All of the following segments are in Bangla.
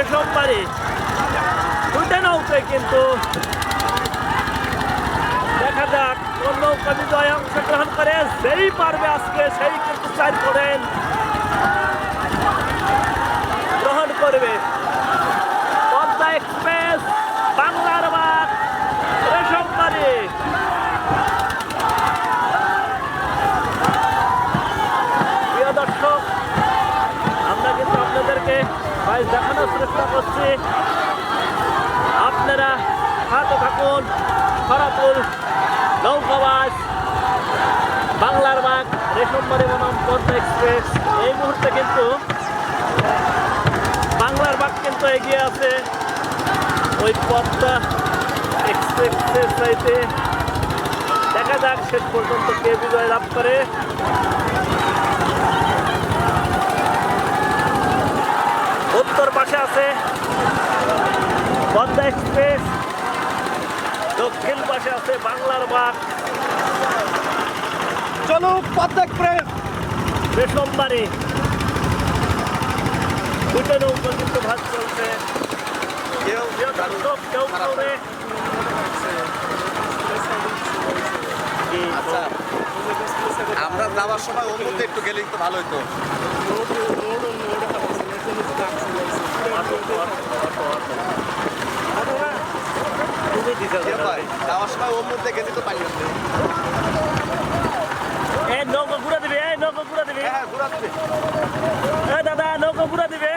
রেশমবাড়ি দুইটা নৌকায় কিন্তু। দেখা যাক, কোন নৌকা বিজয় অংশগ্রহণ করে, যেই পারবে আজকে, সেই কিন্তু চার করেন গ্রহণ করবে পদ্মা এক্সপ্রেস বাংলার বাগ রেশমবাড়ি প্রিয় দর্শক আমরা কিন্তু আপনাদেরকে বাইশ দেখানোর চেষ্টা করছি। আপনারা হাতে থাকুন খরাপুর নৌকাবাস বাংলার বাগ রেশমবাড়ি বনাম পদ্মা এক্সপ্রেস। এই মুহূর্তে কিন্তু বাংলার বাগ কিন্তু এগিয়ে আছে। ওই পদ্মা এক্সপ্রেসের চাইতে। দেখা যাক শেষ পর্যন্ত কে বিজয় লাভ করে। পাশে আছে পদ্মা এক্সপ্রেস দক্ষিণ পাশে আছে বাংলার বাগ চলো পদ্মা এক্সপ্রেস রেশমবাড়ি দুটো নৌকা কিন্তু ভাগ চলছে কেউ কেউ করে আচ্ছা আমরা যাওয়ার সময় ওর মধ্যে একটু গেলেই তো ভালো হতো নৌকা ঘুরে দিবে নৌকা ঘুরে দিবে। হ্যাঁ এই দাদা নৌকা ঘুরে দিবে।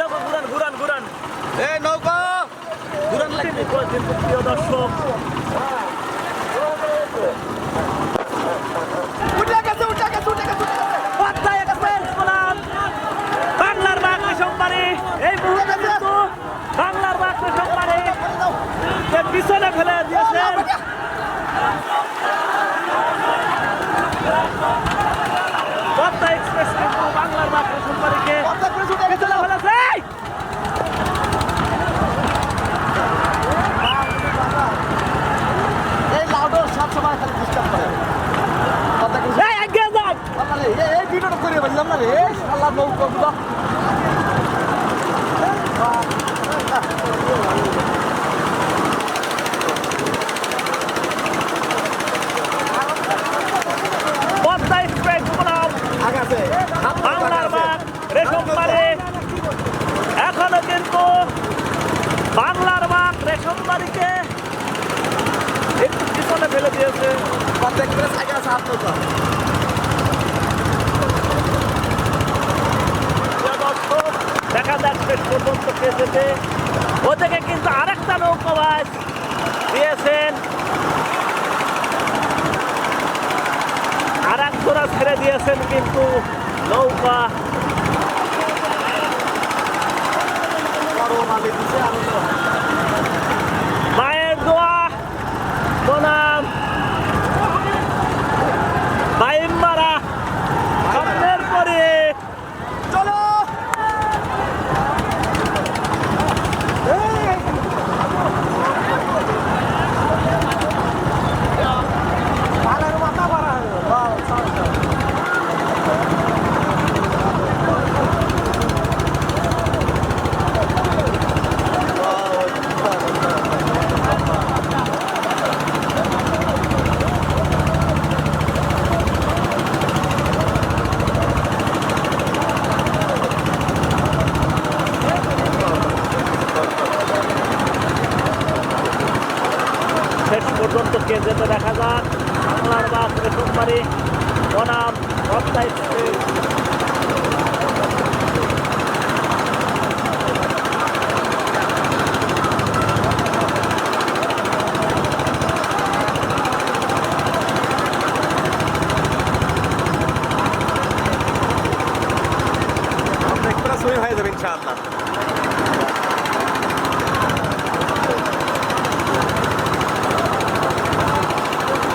নৌকা ঘুরান ঘুরান ঘুরান। নৌকা! ঘুরান লাগবে। প্রিয় দর্শক উঠে গেছে উঠে গেছে উঠে গেছে পদ্মা এক্সপ্রেস বনাম বাংলার বাগ সোমবারে এই মুহূর্তে কিন্তু বাংলার বাগ সোমবারে পিছনে ফেলে দিয়েছেন পদ্মা এক্সপ্রেস কিন্তু বাংলার বাগ সোমবারকে পদ্মা এক্সপ্রেস উঠে গেছে পিছনে ফেলেছে এই লাউডর সব সময় খালি ডিস্টার্ব পদ্মা এক্সপ্রেস এই এগিয়ে যান আপনারে এই এই ভিডিওটা করে বললাম না রে। শালা নৌকা গুলো পদ্মা এক্সপ্রেস বনাম আগে আছে বাংলার বাগ রেশমবাড়ি এখনও কিন্তু বাংলার বাগ রেশমবাড়িকে একটু পিছনে ফেলে দিয়েছে। আগে নৌকা। দেখা যাক শেষ পর্যন্ত কে যেতে ওদিকে কিন্তু আরেকটা নৌকাবাজ দিয়েছেন। আর এক ছেড়ে দিয়েছেন কিন্তু নৌকা। বড় মালে আনন্দ আর শেষ পর্যন্ত কে যেতে দেখা যাক। বাংলার বাপ রেশমবাড়ি বনাম হয়ে যাবে ইনশাআল্লাহ।